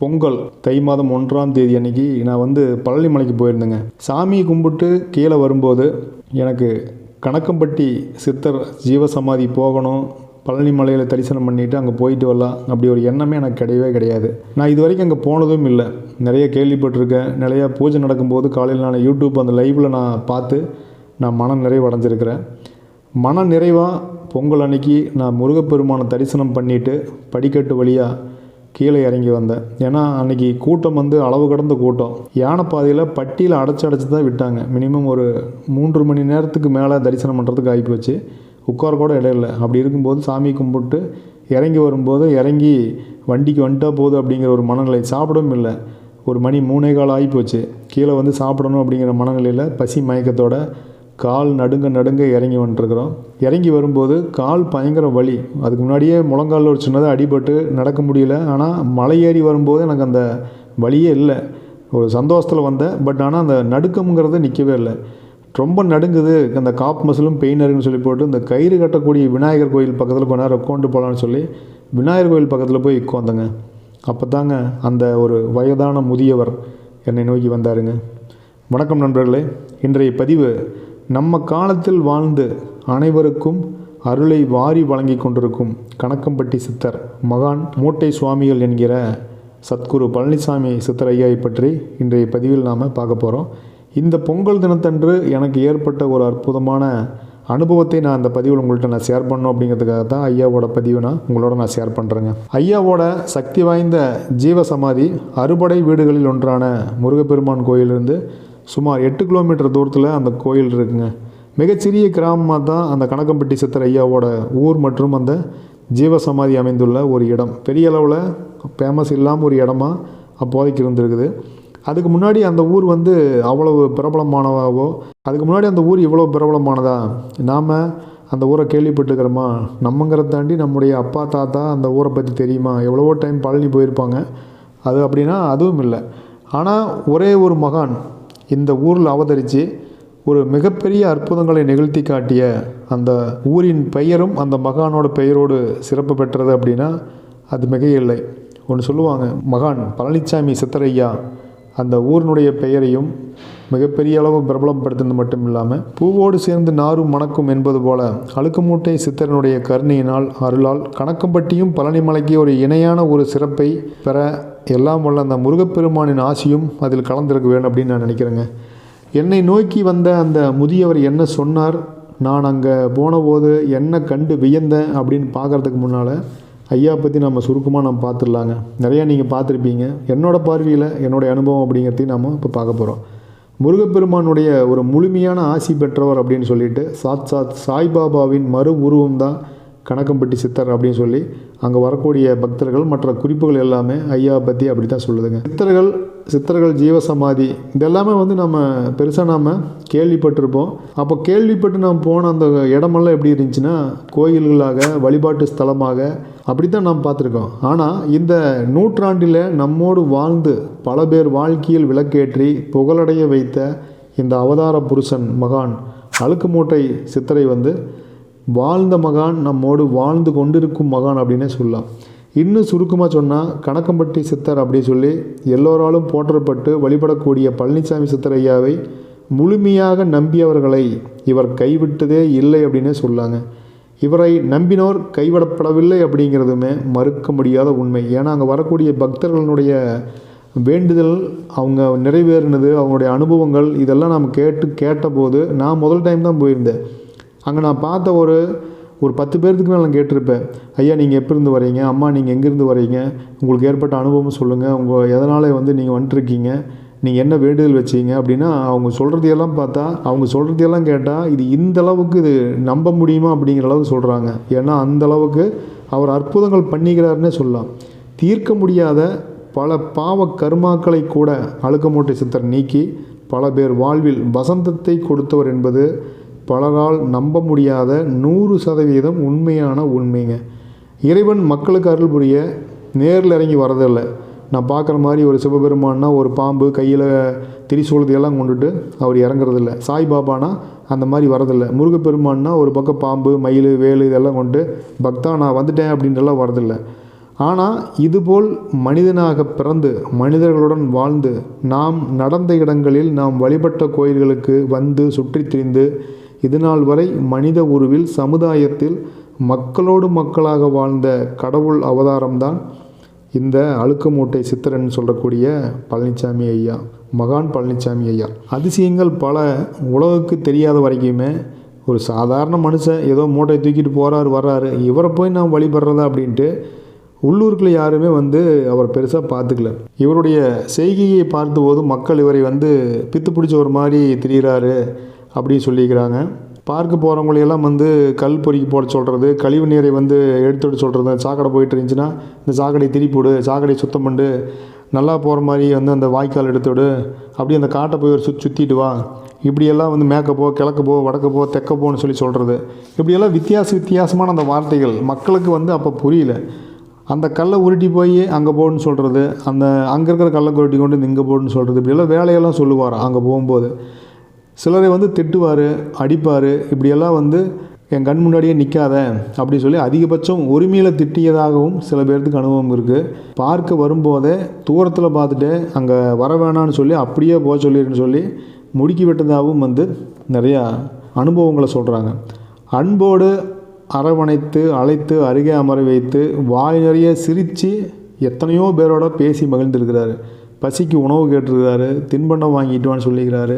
பொங்கல் தை மாதம் ஒன்றாம் தேதி அன்னைக்கு நான் வந்து பழனிமலைக்கு போயிருந்தேங்க. சாமி கும்பிட்டு கீழே வரும்போது எனக்கு கணக்கம்பட்டி சித்தர் ஜீவசமாதி போகணும் பழனி மலையில் தரிசனம் பண்ணிவிட்டு அங்கே போயிட்டு வரலாம் அப்படி ஒரு எண்ணமே எனக்கு கிடையவே கிடையாது. நான் இது வரைக்கும் அங்கே போனதும் இல்லை. நிறைய கேள்விப்பட்டிருக்கேன். நிறையா பூஜை நடக்கும்போது காலையில் நான் யூடியூப் அந்த லைவில் நான் பார்த்து நான் மன நிறைவு அடைஞ்சிருக்கிறேன் மன நிறைவாக பொங்கல் அன்னைக்கு நான் முருகப்பெருமானை தரிசனம் பண்ணிவிட்டு படிக்கட்டு வழியாக கீழே இறங்கி வந்தேன். ஏன்னா அன்னைக்கு கூட்டம் வந்து அளவு கடந்த கூட்டம். யானைப்பாதையில் பட்டியில் அடைச்சி அடைச்சி தான் விட்டாங்க. மினிமம் ஒரு மூன்று மணி நேரத்துக்கு மேலே தரிசனம் பண்ணுறதுக்கு ஆகி போச்சு. உட்கார கூட இடையில அப்படி இருக்கும்போது சாமி கும்பிட்டு இறங்கி வரும்போது இறங்கி வண்டிக்கு வந்துட்டா போகுது அப்படிங்கிற ஒரு மனநிலை. சாப்பிடவும் இல்லை. ஒரு மணி மூணே கால் ஆகி போச்சு. கீழே வந்து சாப்பிடணும் அப்படிங்கிற மனநிலையில் பசி மயக்கத்தோட கால் நடுங்க நடுங்க இறங்கி வந்துட்டுருக்குறோம் இறங்கி வரும்போது கால் பயங்கர வலி. அதுக்கு முன்னாடியே முழங்காலில் ஒரு சின்னதாக அடிபட்டு நடக்க முடியல. ஆனால் மலை ஏறி வரும்போது எனக்கு அந்த வழியே இல்லை. ஒரு சந்தோஷத்தில் வந்தேன். பட் ஆனால் அந்த நடுக்கம்ங்கிறது நிற்கவே இல்லை. ரொம்ப நடுங்குது. அந்த காப் மசிலும் பெயின் இருக்குன்னு சொல்லி போட்டு இந்த கயிறு கட்டக்கூடிய விநாயகர் கோயில் பக்கத்தில் கொஞ்ச நேரம் உட்காந்து போகலான்னு சொல்லி விநாயகர் கோயில் பக்கத்தில் போய் உட்காந்தங்க அப்போ தாங்க அந்த ஒரு வயதான முதியவர் என்னை நோக்கி வந்தாருங்க. வணக்கம் நண்பர்களே. இன்றைய பதிவு நம்ம காலத்தில் வாழ்ந்து அனைவருக்கும் அருளை வாரி வழங்கி கொண்டிருக்கும் கணக்கம்பட்டி சித்தர் மகான் மூட்டை சுவாமிகள் என்கிற சத்குரு பழனிசாமி சித்தர் ஐயாவை பற்றி இன்றைய பதிவில் நாம் பார்க்க போகிறோம் இந்த பொங்கல் தினத்தன்று எனக்கு ஏற்பட்ட ஒரு அற்புதமான அனுபவத்தை நான் அந்த பதிவில் உங்கள்கிட்ட நான் ஷேர் பண்ணணும் அப்படிங்கிறதுக்காக தான் ஐயாவோட பதிவை நான் உங்களோட நான் ஷேர் பண்ணுறேங்க ஐயாவோட சக்தி வாய்ந்த ஜீவ சமாதி அறுபடை வீடுகளில் ஒன்றான முருகப்பெருமான் கோயிலிருந்து சுமார் எட்டு கிலோமீட்டர் தூரத்தில் அந்த கோயில் இருக்குங்க. மிகச்சிறிய கிராமமாக தான் அந்த கணக்கம்பட்டி சித்தர் ஐயாவோட ஊர் மற்றும் அந்த ஜீவசமாதி அமைந்துள்ள ஒரு இடம். பெரிய அளவில் ஃபேமஸ் இல்லாமல் ஒரு இடமா அப்போதைக்கு இருந்திருக்குது. அதுக்கு முன்னாடி அந்த ஊர் வந்து அவ்வளவு பிரபலமானவாவோ அதுக்கு முன்னாடி அந்த ஊர் இவ்வளோ பிரபலமானதா நாம் அந்த ஊரை கேள்விப்பட்டுக்கிறோமா நம்மங்கிறத தாண்டி நம்முடைய அப்பா தாத்தா அந்த ஊரை பற்றி தெரியுமா? எவ்வளவோ டைம் பழனி போயிருப்பாங்க. அது அப்படின்னா அதுவும் இல்லை. ஆனால் ஒரே ஒரு மகான் இந்த ஊரில் அவதரித்து ஒரு மிகப்பெரிய அற்புதங்களை நிகழ்த்தி காட்டிய அந்த ஊரின் பெயரும் அந்த மகானோட பெயரோடு சிறப்பு பெற்றது அப்படின்னா அது மிக இல்லை ஒன்று சொல்லுவாங்க மகான் பழனிசாமி சித்தரையா அந்த ஊரினுடைய பெயரையும் மிகப்பெரிய அளவு பிரபலப்படுத்தினது மட்டும் இல்லாமல் பூவோடு சேர்ந்து நாரும் மணக்கும் என்பது போல அழுக்குமூட்டை சித்தரனுடைய கருணையினால் அருளால் கணக்கம்பட்டியும் பழனிமலைக்கு ஒரு இணையான ஒரு சிறப்பை பெற எல்லாம் வல்ல அந்த முருகப்பெருமானின் ஆசியும் அதில் கலந்திருக்க வேண்டும் அப்படின்னு நான் நினைக்கிறேங்க. என்னை நோக்கி வந்த அந்த முதியவர் என்ன சொன்னார்? நான் அங்கே போனபோது என்ன கண்டு வியந்தேன் அப்படின்னு பார்க்குறதுக்கு முன்னால் ஐயா பற்றி நம்ம சுருக்கமாக நம்ம பார்த்துடலாங்க நிறையா நீங்கள் பார்த்துருப்பீங்க என்னோடய பார்வையில் என்னுடைய அனுபவம் அப்படிங்கிறதையும் நம்ம இப்போ பார்க்க போகிறோம் முருகப்பெருமானுடைய ஒரு முழுமையான ஆசி பெற்றவர் அப்படின்னு சொல்லிட்டு சாத் சாத் சாய்பாபாவின் மறு உருவம் தான் கணக்கம்பட்டி சித்தர் அப்படின்னு சொல்லி அங்கே வரக்கூடிய பக்தர்கள் மற்ற குறிப்புகள் எல்லாமே ஐயா பற்றி அப்படி தான் சொல்லுதுங்க. சித்தர்கள் சித்தர்கள் ஜீவசமாதி இதெல்லாமே வந்து நம்ம பெருசாக நாம் கேள்விப்பட்டிருப்போம். அப்போ கேள்விப்பட்டு நாம் போன அந்த இடமெல்லாம் எப்படி இருந்துச்சுன்னா கோயில்களாக வழிபாட்டு ஸ்தலமாக அப்படி தான் நாம் பார்த்துருக்கோம். ஆனால் இந்த நூற்றாண்டில் நம்மோடு வாழ்ந்து பல பேர் வாழ்க்கையில் விளக்கேற்றி புகழடைய வைத்த இந்த அவதார புருஷன் மகான் அழுக்கு மூட்டை சித்தரை வந்து வாழ்ந்த மகான் நம்மோடு வாழ்ந்து கொண்டிருக்கும் மகான் அப்படின்னே சொல்லலாம். இன்னும் சுருக்கமாக சொன்னால் கணக்கம்பட்டி சித்தர் அப்படின்னு சொல்லி எல்லோராலும் போற்றப்பட்டு வழிபடக்கூடிய பழனிசாமி சித்தர் ஐயாவை முழுமையாக நம்பியவர்களை இவர் கைவிட்டதே இல்லை அப்படின்னே சொல்லாங்க. இவரை நம்பினோர் கைவிடப்படவில்லை அப்படிங்கிறதுமே மறுக்க முடியாத உண்மை. ஏன்னா அங்கே வரக்கூடிய பக்தர்களுடைய வேண்டுதல் அவங்க நிறைவேறினது அவங்களுடைய அனுபவங்கள் இதெல்லாம் நாம் கேட்டு கேட்டபோது நான் முதல் டைம் தான் போயிருந்தேன். அங்கே நான் பார்த்த ஒரு ஒரு பத்து பேர்த்துக்கு மேலே நான் கேட்டிருப்பேன். ஐயா நீங்கள் எப்போருந்து வரீங்க அம்மா நீங்கள் எங்கேருந்து வரீங்க உங்களுக்கு ஏற்பட்ட அனுபவம் சொல்லுங்கள் உங்கள் எதனால் வந்து நீங்கள் வந்துட்டுருக்கீங்க நீங்கள் என்ன வேண்டுதல் வச்சீங்க அப்படின்னா அவங்க சொல்கிறதையெல்லாம் பார்த்தா அவங்க சொல்கிறதையெல்லாம் கேட்டால் இது இந்த அளவுக்கு இது நம்ப முடியுமா அப்படிங்கிற அளவுக்கு சொல்கிறாங்க ஏன்னா அந்த அளவுக்கு அவர் அற்புதங்கள் பண்ணிக்கிறாருன்னே சொல்லலாம். தீர்க்க முடியாத பல பாவ கர்மாக்களை கூட அழுக்கமூட்டை சித்தர் நீக்கி பல பேர் வாழ்வில் வசந்தத்தை கொடுத்தவர் என்பது பலரால் நம்ப முடியாத நூறு சதவீதம் உண்மையான உண்மைங்க. இறைவன் மக்களுக்கு அருள் புரிய நேரில் இறங்கி வரதில்லை. நான் பார்க்குற மாதிரி ஒரு சிவபெருமான்னா ஒரு பாம்பு கையில் திரிசூலத்தையெல்லாம் கொண்டுட்டு அவர் இறங்குறதில்ல. சாய்பாபானா அந்த மாதிரி வரதில்லை. முருகப்பெருமான்னா ஒரு பக்கம் பாம்பு மயில் வேலு இதெல்லாம் கொண்டு பக்தா நான் வந்துட்டேன் அப்படின்றலாம் வரதில்லை. ஆனால் இதுபோல் மனிதனாக பிறந்து மனிதர்களுடன் வாழ்ந்து நாம் நடந்த இடங்களில் நாம் வழிபட்ட கோயில்களுக்கு வந்து சுற்றித் திரிந்து இதுநாள் வரை மனித உருவில் சமுதாயத்தில் மக்களோடு மக்களாக வாழ்ந்த கடவுள் அவதாரம்தான் இந்த அழுக்கு மூட்டை சித்திரன் சொல்லக்கூடிய பழனிசாமி ஐயா மகான் பழனிசாமி ஐயா. அதிசயங்கள் பல உலகுக்கு தெரியாத வரைக்குமே ஒரு சாதாரண மனுஷன் ஏதோ மூட்டை தூக்கிட்டு போகிறாரு வர்றாரு. இவரை போய் நான் வழிபடுறதா அப்படின்ட்டு உள்ளூருக்குள்ள யாருமே வந்து அவர் பெருசாக பார்த்துக்கல. இவருடைய செய்கையை பார்த்தபோது மக்கள் இவரை வந்து பித்து பிடிச்ச ஒரு மாதிரி திரியிறாரு அப்படின்னு சொல்லிக்கிறாங்க. பார்க்க போகிறவங்களையெல்லாம் வந்து கல் பொறுக்கி போட சொல்கிறது கழிவு நீரை வந்து எடுத்துட சொல்கிறது சாக்கடை போயிட்டு இருந்துச்சுன்னா இந்த சாக்கடையை திருப்பிவிடு சாக்கடையை சுத்தம் பண்ணு நல்லா போகிற மாதிரி வந்து அந்த வாய்க்கால் எடுத்துவிடு அப்படி அந்த காட்டை போய் ஒரு சுற்றி சுற்றிட்டு வா. இப்படியெல்லாம் வந்து மேக்கப்போ கிழக்கப்போ வடக்கப்போ போ தெற்க போன்னு சொல்லி சொல்கிறது இப்படியெல்லாம் வித்தியாச வித்தியாசமான அந்த வார்த்தைகள் மக்களுக்கு வந்து அப்போ புரியல. அந்த கல்லை உருட்டி போய் அங்கே போடுன்னு சொல்கிறது அந்த அங்கே இருக்கிற கல்லை உருட்டி கொண்டு இங்கே போடுன்னு சொல்கிறது இப்படியெல்லாம் வேலையெல்லாம் சொல்லுவார் அங்கே போகும்போது. சிலரை வந்து திட்டுவார் அடிப்பார் இப்படியெல்லாம் வந்து என் கண் முன்னாடியே நிற்காத அப்படி சொல்லி அதிகபட்சம் உரிமையில் திட்டியதாகவும் சில பேர்த்துக்கு அனுபவம் இருக்குது பார்க்க வரும்போதே தூரத்தில் பார்த்துட்டு அங்கே வர வேணான்னு சொல்லி அப்படியே போக சொல்லிடுன்னு சொல்லி முடுக்கி விட்டதாகவும் வந்து நிறையா அனுபவங்களை சொல்கிறாங்க அன்போடு அரவணைத்து அழைத்து அருகே அமர வைத்து வாய் நிறைய சிரித்து எத்தனையோ பேரோட பேசி மகிழ்ந்திருக்கிறாரு. பசிக்கு உணவு கேட்டிருக்கிறாரு தின்பண்டம் வாங்கிட்டுவான்னு சொல்லிக்கிறாரு.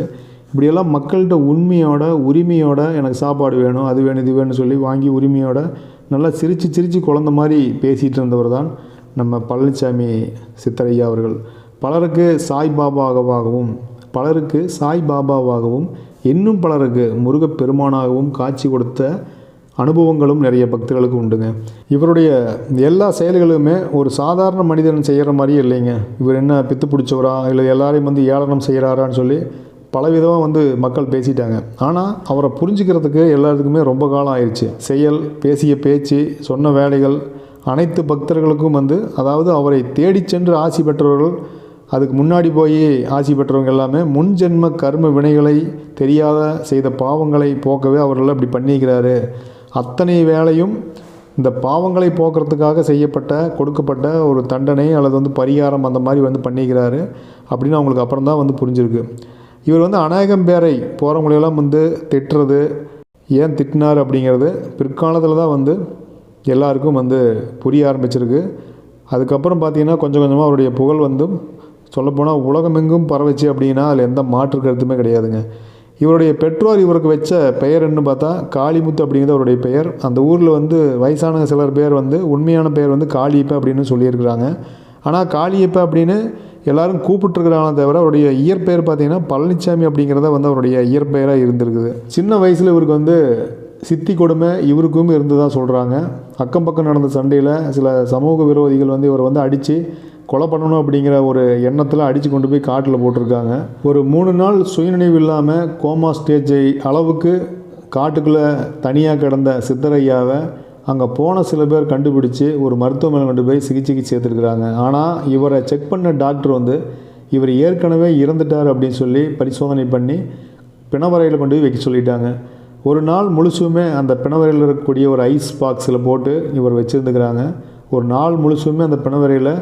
இப்படியெல்லாம் மக்கள்கிட்ட உண்மையோட உரிமையோட எனக்கு சாப்பாடு வேணும் அது வேணும் இது வேணும்னு சொல்லி வாங்கி உரிமையோட நல்லா சிரித்து சிரித்து குழந்த மாதிரி பேசிகிட்டு இருந்தவர் தான் நம்ம பழனிசாமி சித்தரையா அவர்கள். பலருக்கு சாய் பாபாவாகவும் பலருக்கு சாய் பாபாவாகவும் இன்னும் பலருக்கு முருகப் பெருமானாகவும் காட்சி கொடுத்த அனுபவங்களும் நிறைய பக்தர்களுக்கு உண்டுங்க. இவருடைய எல்லா செயல்களுமே ஒரு சாதாரண மனிதன் செய்கிற மாதிரியே இல்லைங்க. இவர் என்ன பித்து பிடிச்சவரா இல்லை எல்லாரையும் வந்து ஏளனம் செய்கிறாரான்னு சொல்லி பலவிதமாக வந்து மக்கள் பேசிட்டாங்க. ஆனால் அவரை புரிஞ்சுக்கிறதுக்கு எல்லாத்துக்குமே ரொம்ப காலம் ஆயிடுச்சு செயல் பேசிய பேச்சு சொன்ன வேலைகள் அனைத்து பக்தர்களுக்கும் வந்து அதாவது அவரை தேடி சென்று ஆசி பெற்றவர்கள் அதுக்கு முன்னாடி போய் ஆசி பெற்றவங்க எல்லாமே முன் ஜென்ம கர்ம வினைகளை தெரியாத செய்த பாவங்களை போக்கவே அவர்கள் அப்படி பண்ணிக்கிறாரு. அத்தனை வேலையும் இந்த பாவங்களை போக்குறதுக்காக செய்யப்பட்ட கொடுக்கப்பட்ட ஒரு தண்டனை அல்லது வந்து பரிகாரம் அந்த மாதிரி வந்து பண்ணிக்கிறாரு. அப்படின்னு அவங்களுக்கு அப்புறம் தான் வந்து புரிஞ்சிருக்கு. இவர் வந்து அநேகம் பேரை போகிறவங்களையெல்லாம் வந்து திட்டுறது ஏன் திட்டினார் அப்படிங்கிறது பிற்காலத்தில் தான் வந்து எல்லாருக்கும் வந்து புரிய ஆரம்பிச்சிருக்கு. அதுக்கப்புறம் பார்த்திங்கன்னா கொஞ்சம் கொஞ்சமாக அவருடைய புகழ் வந்து சொல்லப்போனால் உலகமெங்கும் பரவச்சு அப்படின்னா அதில் எந்த மாற்று கருத்துமே கிடையாதுங்க. இவருடைய பெற்றோர் இவருக்கு வச்ச பெயர் என்ன பார்த்தா காளிமுத்து அப்படிங்கிறது அவருடைய பெயர். அந்த ஊரில் வந்து வயசான சிலர் பேர் வந்து உண்மையான பெயர் வந்து காளியப்ப அப்படின்னு சொல்லியிருக்கிறாங்க. ஆனால் காளியப்ப அப்படின்னு எல்லாரும் கூப்பிட்டுருக்குறாங்களே தவிர அவருடைய இயற்பெயர் பார்த்தீங்கன்னா பழனிசாமி அப்படிங்கிறத வந்து அவருடைய இயற்பெயராக இருந்திருக்குது. சின்ன வயசில் இவருக்கு வந்து சித்தி கொடுமை இவருக்கும் தான் சொல்கிறாங்க அக்கம் பக்கம் நடந்த சண்டையில் சில சமூக விரோதிகள் வந்து இவரை வந்து அடித்து கொலை பண்ணணும் அப்படிங்கிற ஒரு எண்ணத்தில் அடித்து கொண்டு போய் காட்டில் போட்டிருக்காங்க. ஒரு மூணு நாள் சுயநினைவு இல்லாமல் கோமா ஸ்டேஜை அளவுக்கு காட்டுக்குள்ளே தனியாக கிடந்த சித்தரையாவை அங்கே போன சில பேர் கண்டுபிடிச்சி ஒரு மருத்துவமனை கொண்டு போய் சிகிச்சைக்கு சேர்த்துருக்குறாங்க. ஆனால் இவரை செக் பண்ண டாக்டர் வந்து இவர் ஏற்கனவே இறந்துட்டார் அப்படின்னு சொல்லி பரிசோதனை பண்ணி பிணவரையில் கொண்டு போய் வைக்க சொல்லிட்டாங்க. ஒரு நாள் முழுசுமே அந்த பிணவரையில் இருக்கக்கூடிய ஒரு ஐஸ் பாக்ஸில் போட்டு இவர் வச்சுருந்துக்கிறாங்க. ஒரு நாள் முழுசுமே அந்த பிணவரையில்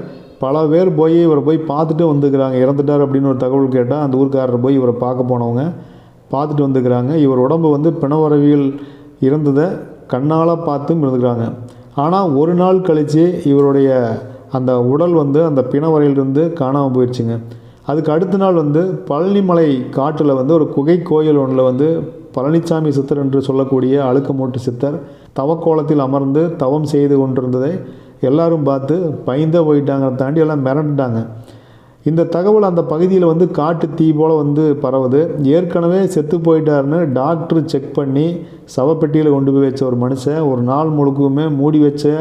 பல பேர் போய் இவரை போய் பார்த்துட்டு வந்துக்கிறாங்க. இறந்துட்டார் அப்படின்னு ஒரு தகவல் கேட்டால் அந்த ஊர்க்காரர் போய் இவரை பார்க்க போனவங்க பார்த்துட்டு வந்துக்கிறாங்க. இவர் உடம்பு வந்து பிணவரவியல் இருந்ததை கண்ணால் பார்த்தும் இருந்துக்கிறாங்க. ஆனால் ஒரு நாள் கழித்து இவருடைய அந்த உடல் வந்து அந்த பிணவரையிலிருந்து காணாமல் போயிடுச்சுங்க அதுக்கு அடுத்த நாள் வந்து பழனிமலை காட்டில் வந்து ஒரு குகை கோயில் ஒன்றில் வந்து பழனிசாமி சித்தர் என்று சொல்லக்கூடிய அழுக்கமூட்டு சித்தர் தவக்கோலத்தில் அமர்ந்து தவம் செய்து கொண்டிருந்ததை எல்லாரும் பார்த்து பயந்த போயிட்டாங்க. தாண்டி எல்லாம் மிரண்டுட்டாங்க. இந்த தகவல் அந்த பகுதியில் வந்து காட்டு தீ போல் வந்து பரவுது. ஏற்கனவே செத்து போயிட்டாருன்னு டாக்டர் செக் பண்ணி சவப்பெட்டியில் கொண்டு போய் வச்ச ஒரு மனுஷன் ஒரு நாள் முழுக்குமே மூடி வச்ச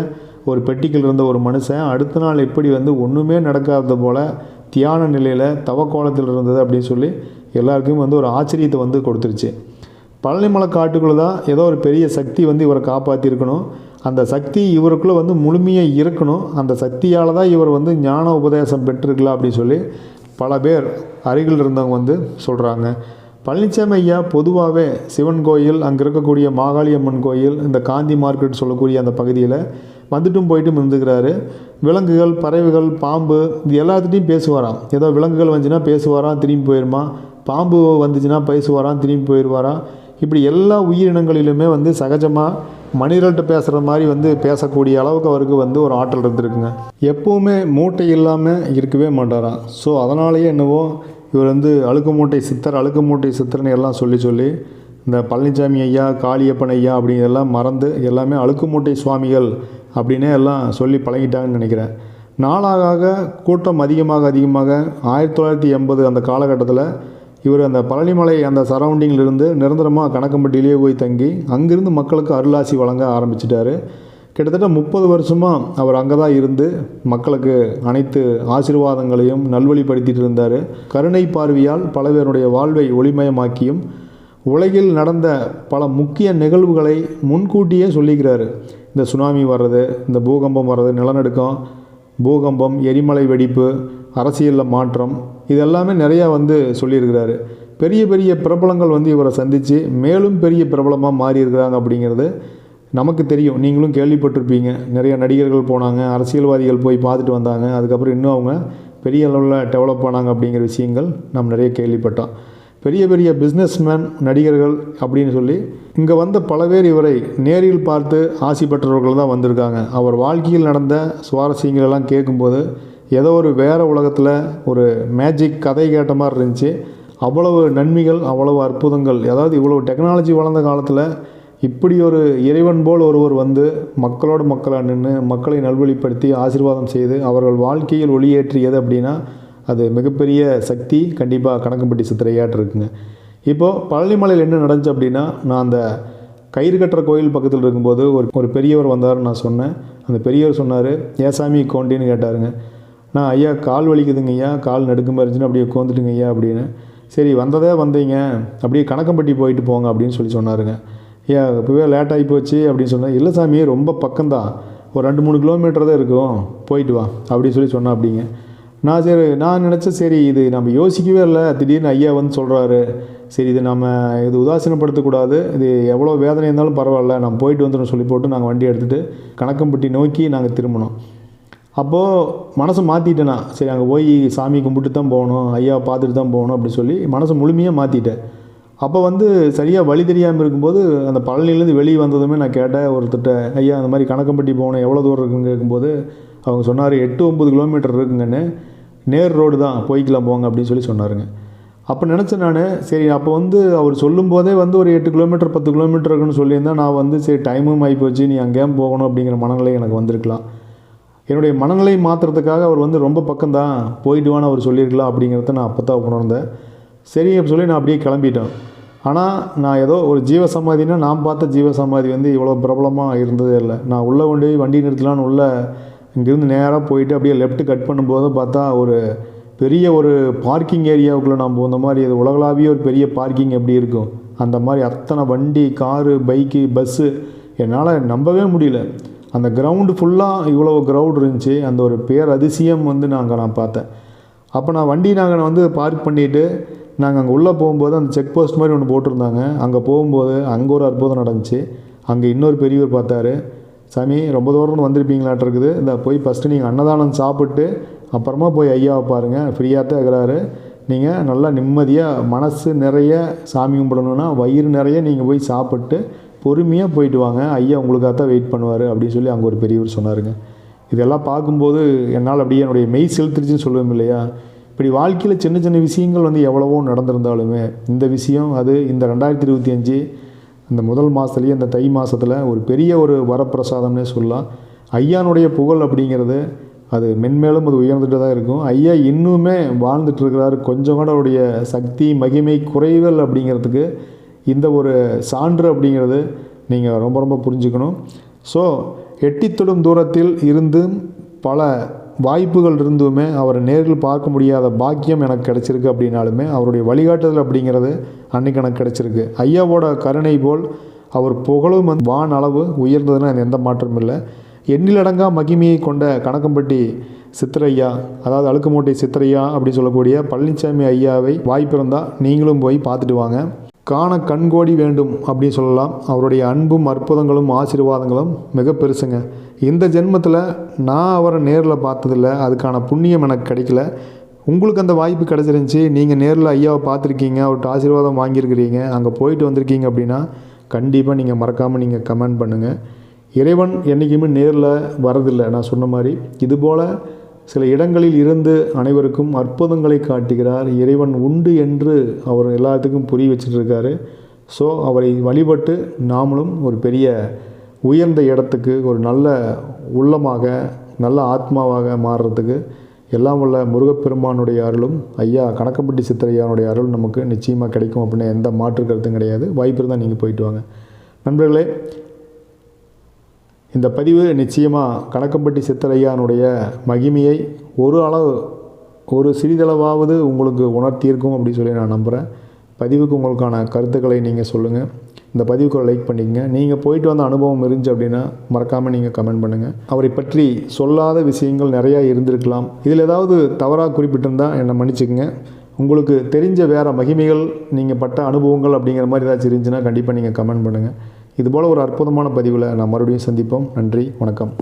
ஒரு பெட்டிக்கில் இருந்த ஒரு மனுஷன் அடுத்த நாள் எப்படி வந்து ஒன்றுமே நடக்காதது போல் தியான நிலையில் தவக்கோலத்தில் இருந்தது அப்படின்னு சொல்லி எல்லாருக்குமே வந்து ஒரு ஆச்சரியத்தை வந்து கொடுத்துருச்சு. பழனிமலை காட்டுக்குள்ளே தான் ஏதோ ஒரு பெரிய சக்தி வந்து இவரை காப்பாற்றிருக்கணும் அந்த சக்தி இவருக்குள்ளே வந்து முழுமையாக இருக்கணும். அந்த சக்தியால் தான் இவர் வந்து ஞான உபதேசம் பெற்றிருக்கலாம் அப்படின்னு சொல்லி பல பேர் அருகில் இருந்தவங்க வந்து சொல்கிறாங்க பழனிசாமி ஐயா பொதுவாகவே சிவன் கோயில் அங்கே இருக்கக்கூடிய மாகாளியம்மன் கோயில் இந்த காந்தி மார்க்கெட் சொல்லக்கூடிய அந்த பகுதியில் வந்துட்டும் போயிட்டும் இருந்துக்கிறாரு. விலங்குகள் பறவைகள் பாம்பு இது எல்லாத்துட்டையும் பேசுவாராம். ஏதோ விலங்குகள் வந்துச்சுன்னா பேசுவாராம் திரும்பி போயிடுமா பாம்பு வந்துச்சுன்னா பேசுவாராம் திரும்பி போயிடுவாராம் இப்படி எல்லா உயிரினங்களிலுமே வந்து சகஜமாக மனிதர்கள்ட்ட பேசுகிற மாதிரி வந்து பேசக்கூடிய அளவுக்கு அவருக்கு வந்து ஒரு ஆற்றல் இருந்திருக்குங்க. எப்போவுமே மூட்டை இல்லாமல் இருக்கவே மாட்டாராம் ஸோ அதனாலேயே என்னவோ இவர் வந்து அழுக்கு மூட்டை சித்தர் அழுக்கு மூட்டை சித்தர்னு எல்லாம் சொல்லி சொல்லி இந்த பழனிசாமி ஐயா காளியப்பன் ஐயா அப்படிங்கிறதெல்லாம் மறந்து எல்லாமே அழுக்கு மூட்டை சுவாமிகள் அப்படின்னே எல்லாம் சொல்லி பழகிட்டாங்கன்னு நினைக்கிறேன். நாளாக ஆக கூட்டம் அதிகமாக அதிகமாக ஆயிரத்தி தொள்ளாயிரத்தி எண்பது அந்த காலகட்டத்தில் இவர் அந்த பழனிமலை அந்த சரௌண்டிங்கிலிருந்து நிரந்தரமாக கணக்கம்பட்டியிலேயே போய் தங்கி அங்கிருந்து மக்களுக்கு அருளாசி வழங்க ஆரம்பிச்சிட்டாரு. கிட்டத்தட்ட முப்பது வருஷமாக அவர் அங்கே தான் இருந்து மக்களுக்கு அனைத்து ஆசீர்வாதங்களையும் நல்வழிப்படுத்திட்டு இருந்தார். கருணை பார்வையால் பல பேருடைய வாழ்வை ஒளிமயமாக்கியும் உலகில் நடந்த பல முக்கிய நிகழ்வுகளை முன்கூட்டியே சொல்லிக்கிறாரு. இந்த சுனாமி வர்றது இந்த பூகம்பம் வர்றது நிலநடுக்கம் பூகம்பம் எரிமலை வெடிப்பு அரசியலில் மாற்றம் இது எல்லாமே நிறையா வந்து சொல்லியிருக்கிறாரு. பெரிய பெரிய பிரபலங்கள் வந்து இவரை சந்தித்து மேலும் பெரிய பிரபலமாக மாறி இருக்கிறாங்க அப்படிங்கிறது நமக்கு தெரியும். நீங்களும் கேள்விப்பட்டிருப்பீங்க. நிறைய நடிகர்கள் போனாங்க அரசியல்வாதிகள் போய் பார்த்துட்டு வந்தாங்க. அதுக்கப்புறம் இன்னும் அவங்க பெரிய அளவில் டெவலப் ஆனாங்க அப்படிங்கிற விஷயங்கள் நம்ம நிறைய கேள்விப்பட்டோம். பெரிய பெரிய பிஸ்னஸ்மேன் நடிகர்கள் அப்படின்னு சொல்லி இங்கே வந்த பல பேர் இவரை நேரில் பார்த்து ஆசி பெற்றவர்கள் தான் வந்திருக்காங்க. அவர் வாழ்க்கையில் நடந்த சுவாரஸ்யங்கள் எல்லாம் கேட்கும்போது ஏதோ ஒரு வேறு உலகத்தில் ஒரு மேஜிக் கதை கேட்ட மாதிரி இருந்துச்சு. அவ்வளவு நன்மைகள் அவ்வளவு அற்புதங்கள். அதாவது இவ்வளோ டெக்னாலஜி வளர்ந்த காலத்தில் இப்படி ஒரு இறைவன் போல் ஒருவர் வந்து மக்களோடு மக்களாக நின்று மக்களை நல்வழிப்படுத்தி ஆசீர்வாதம் செய்து அவர்கள் வாழ்க்கையில் ஒளியேற்றியது அப்படின்னா அது மிகப்பெரிய சக்தி. கண்டிப்பாக கணக்கம்பட்டி சித்திரையாட்டு இருக்குங்க. இப்போது பழனிமலையில் என்ன நடந்துச்சு அப்படின்னா நான் அந்த கயிறு கட்டுற கோயில் பக்கத்தில் இருக்கும்போது ஒரு ஒரு பெரியவர் வந்தார்னு நான் சொன்னேன். அந்த பெரியவர் சொன்னார் ஏசாமி கோண்டின்னு கேட்டாருங்க. நான் ஐயா கால் வலிக்குதுங்க ஐயா. கால் நடுக்கமாக இருந்துச்சுன்னு அப்படியே உட்காந்துட்டுங்க ஐயா அப்படின்னு. சரி வந்ததே வந்தீங்க. அப்படியே கணக்கம்பட்டி போயிட்டு போங்க அப்படின்னு சொல்லி சொன்னாருங்க. ஐயா இப்போவே லேட் ஆகி போச்சு அப்படின்னு சொன்னேன் இல்லை சாமி ரொம்ப பக்கம்தான். ஒரு ரெண்டு மூணு கிலோமீட்டர் தான் இருக்கும். போயிட்டு வா அப்படின்னு சொல்லி சொன்னா அப்படிங்க நான் சரி நான் நினச்சேன் சரி இது நம்ம யோசிக்கவே இல்லை. திடீர்னு ஐயா வந்து சொல்கிறாரு சரி இது நம்ம இது உதாசீனப்படுத்தக்கூடாது. இது எவ்வளோ வேதனை இருந்தாலும் பரவாயில்ல. நம்ம போயிட்டு வந்துடும் சொல்லி போட்டு நாங்கள் வண்டி எடுத்துகிட்டு கணக்கம்பட்டி நோக்கி நாங்கள் திரும்பினோம். அப்போது மனசை மாற்றிட்டேன் நான். சரி அங்கே போய் சாமி கும்பிட்டு தான் போகணும் ஐயா பார்த்துட்டு தான் போகணும் அப்படி சொல்லி மனசை முழுமையாக மாற்றிட்டேன் அப்போ வந்து சரியாக வழி தெரியாமல் இருக்கும்போது அந்த பழனிலேருந்து வெளியே வந்ததுமே நான் கேட்டேன் ஒருத்தட்ட ஐயா அந்த மாதிரி கணக்கம்பட்டி போகணும் எவ்வளோ தூரம் இருக்குன்னு கேட்கும்போது அவங்க சொன்னார் எட்டு ஒம்பது கிலோமீட்டர் இருக்குங்கன்னு. நேர் ரோடு தான் போய்க்கலாம் போங்க அப்படின்னு சொல்லி சொன்னாருங்க. அப்போ நினச்சேன் நான் சரி அப்போ வந்து அவர் சொல்லும்போதே வந்து ஒரு எட்டு கிலோமீட்டர் பத்து கிலோமீட்டர் இருக்குன்னு சொல்லியிருந்தேன் நான் வந்து சரி டைமும் ஆகிப்போச்சு நீ அங்கேயும் போகணும் அப்படிங்கிற மனநிலை எனக்கு வந்திருக்கலாம். என்னுடைய மனநிலை மாற்றுறதுக்காக அவர் வந்து ரொம்ப பக்கம்தான் போயிட்டு வான்னு அவர் சொல்லியிருக்கலாம் அப்படிங்கிறத நான் அப்போ தான் உணர்ந்தேன். சரி அப்படி சொல்லி நான் அப்படியே கிளம்பிட்டேன். ஆனால் நான் ஏதோ ஒரு ஜீவ சமாதினா நான் பார்த்த ஜீவ சமாதி வந்து இவ்வளோ பிரபலமாக இருந்ததே இல்லை. நான் உள்ளே கொண்டு போய் வண்டி நிறுத்தலான்னு உள்ளே இங்கேருந்து நேராக போயிட்டு அப்படியே லெஃப்ட் கட் பண்ணும்போது பார்த்தா ஒரு பெரிய ஒரு பார்க்கிங் ஏரியாவுக்குள்ளே நான் போந்த மாதிரி அது உலகளாவிய ஒரு பெரிய பார்க்கிங் எப்படி இருக்கும்? அந்த மாதிரி அத்தனை வண்டி காரு பைக்கு பஸ்ஸு என்னால் நம்பவே முடியல. அந்த கிரவுண்டு ஃபுல்லாக இவ்வளோ க்ரௌட் இருந்துச்சு. அந்த ஒரு பேர் அதிசயம் வந்து நாங்கள் நான் பார்த்தேன். அப்போ நான் வண்டி நாங்கள் வந்து பார்க் பண்ணிவிட்டு நாங்கள் அங்கே உள்ளே போகும்போது அந்த செக் போஸ்ட் மாதிரி ஒன்று போட்டிருந்தாங்க. அங்கே போகும்போது அங்கே ஒரு அற்புதம் நடந்துச்சு. அங்கே இன்னொரு பெரியவர் பார்த்தாரு. சாமி ரொம்ப தூரம் வந்திருப்பீங்களாட்டிருக்குது இந்த போய் ஃபஸ்ட்டு நீங்கள் அன்னதானம் சாப்பிட்டு அப்புறமா போய் ஐயாவை பாருங்கள் ஃப்ரீயாக தான் இருக்கிறாரு. நீங்கள் நல்லா நிம்மதியாக மனசு நிறைய சாமி கும்பிடணுன்னா வயிறு நிறைய நீங்கள் போய் சாப்பிட்டு பொறுமையாக போயிட்டு வாங்க. ஐயா உங்களுக்காக தான் வெயிட் பண்ணுவார் அப்படின்னு சொல்லி அங்கே ஒரு பெரியவர் சொன்னாருங்க. இதெல்லாம் பார்க்கும்போது என்னால் அப்படியே என்னுடைய மெய் செலுத்துருச்சுன்னு சொல்லுவோம் இல்லையா? இப்படி வாழ்க்கையில் சின்ன சின்ன விஷயங்கள் வந்து எவ்வளவோ நடந்திருந்தாலுமே இந்த விஷயம் அது இந்த ரெண்டாயிரத்தி இருபத்தி அஞ்சு இந்த முதல் மாதத்துலேயே இந்த தை மாதத்தில் ஒரு பெரிய ஒரு வரப்பிரசாதம்னே சொல்லலாம். ஐயானுடைய புகழ் அப்படிங்கிறது அது மென்மேலும் அது உயர்ந்துட்டு தான் இருக்கும். ஐயா இன்னுமே வாழ்ந்துட்டு இருக்கிறாரு. கொஞ்சம் கூட அவருடைய சக்தி மகிமை குறைவல் அப்படிங்கிறதுக்கு இந்த ஒரு சான்று அப்படிங்கிறது நீங்கள் ரொம்ப ரொம்ப புரிஞ்சுக்கணும். ஸோ எட்டித்தொடும் தூரத்தில் இருந்தும் பல வாய்ப்புகள் இருந்துமே அவரை நேரில் பார்க்க முடியாத பாக்கியம் எனக்கு கிடச்சிருக்கு அப்படின்னாலுமே அவருடைய வழிகாட்டுதல் அப்படிங்கிறது அன்றைக்கி எனக்கு கிடச்சிருக்கு. ஐயாவோட கருணை போல் அவர் புகழும் வந்து வான் அளவு உயர்ந்ததுன்னா எந்த மாற்றமும் இல்லை. எண்ணிலடங்கா மகிமையை கொண்ட கணக்கம்பட்டி சித்திரையா அதாவது அழுக்குமூட்டை சித்திரையா அப்படி சொல்லக்கூடிய பழனிசாமி ஐயாவை வாய்ப்பு இருந்தால் நீங்களும் போய் பார்த்துட்டு வாங்க. காண கண்கோடி வேண்டும் அப்படின்னு சொல்லலாம். அவருடைய அன்பும் அற்புதங்களும் ஆசீர்வாதங்களும் மிக பெருசுங்க. இந்த ஜென்மத்தில் நான் அவரை நேரில் பார்த்ததில்ல. அதுக்கான புண்ணியம் எனக்கு கிடைக்கல. உங்களுக்கு அந்த வாய்ப்பு கிடச்சிருந்துச்சி. நீங்கள் நேரில் ஐயாவை பார்த்துருக்கீங்க. அவர்கிட்ட ஆசீர்வாதம் வாங்கியிருக்கிறீங்க. அங்கே போயிட்டு வந்திருக்கீங்க அப்படின்னா கண்டிப்பாக நீங்கள் மறக்காமல் நீங்கள் கமெண்ட் பண்ணுங்கள் இறைவன் என்றைக்குமே நேரில் வரதில்லை நான் சொன்ன மாதிரி. இதுபோல் சில இடங்களில் இருந்து அனைவருக்கும் அற்புதங்களை காட்டுகிறார். இறைவன் உண்டு என்று அவர் எல்லாத்துக்கும் புரிய வச்சுட்டு ஸோ அவரை வழிபட்டு நாமளும் ஒரு பெரிய உயர்ந்த இடத்துக்கு ஒரு நல்ல உள்ளமாக நல்ல ஆத்மாவாக மாறுறதுக்கு எல்லாம் உள்ள முருகப்பெருமானுடைய அருளும் ஐயா கணக்கப்பட்டி சித்திரையானுடைய அருள் நமக்கு நிச்சயமாக கிடைக்கும் அப்படின்னு எந்த மாற்று கருத்தும் கிடையாது. வாய்ப்பு இருந்தால் நீங்கள் போயிட்டு வாங்க. நண்பர்களே இந்த பதிவு நிச்சயமாக கணக்கம்பட்டி சித்தரையானுடைய மகிமையை ஒரு அளவு ஒரு சிறிதளவாவது உங்களுக்கு உணர்த்தியிருக்கும் அப்படின்னு சொல்லி நான் நம்புகிறேன் பதிவுக்கு உங்களுக்கான கருத்துக்களை நீங்கள் சொல்லுங்கள் இந்த பதிவுக்கு லைக் பண்ணிக்கங்க. நீங்கள் போயிட்டு வந்த அனுபவம் இருந்துச்சு அப்படின்னா மறக்காமல் நீங்கள் கமெண்ட் பண்ணுங்கள் அவரை பற்றி சொல்லாத விஷயங்கள் நிறையா இருந்திருக்கலாம். இதில் ஏதாவது தவறாக குறிப்பிட்டிருந்தால் என்னை மன்னிச்சுக்கங்க. உங்களுக்கு தெரிஞ்ச வேறு மகிமைகள் நீங்கள் பட்ட அனுபவங்கள் அப்படிங்கிற மாதிரி ஏதாச்சும் இருந்துச்சுன்னா கண்டிப்பாக நீங்கள் கமெண்ட் பண்ணுங்கள் இதுபோல் ஒரு அற்புதமான பதிவில் நான் மறுபடியும் சந்திப்போம். நன்றி வணக்கம்.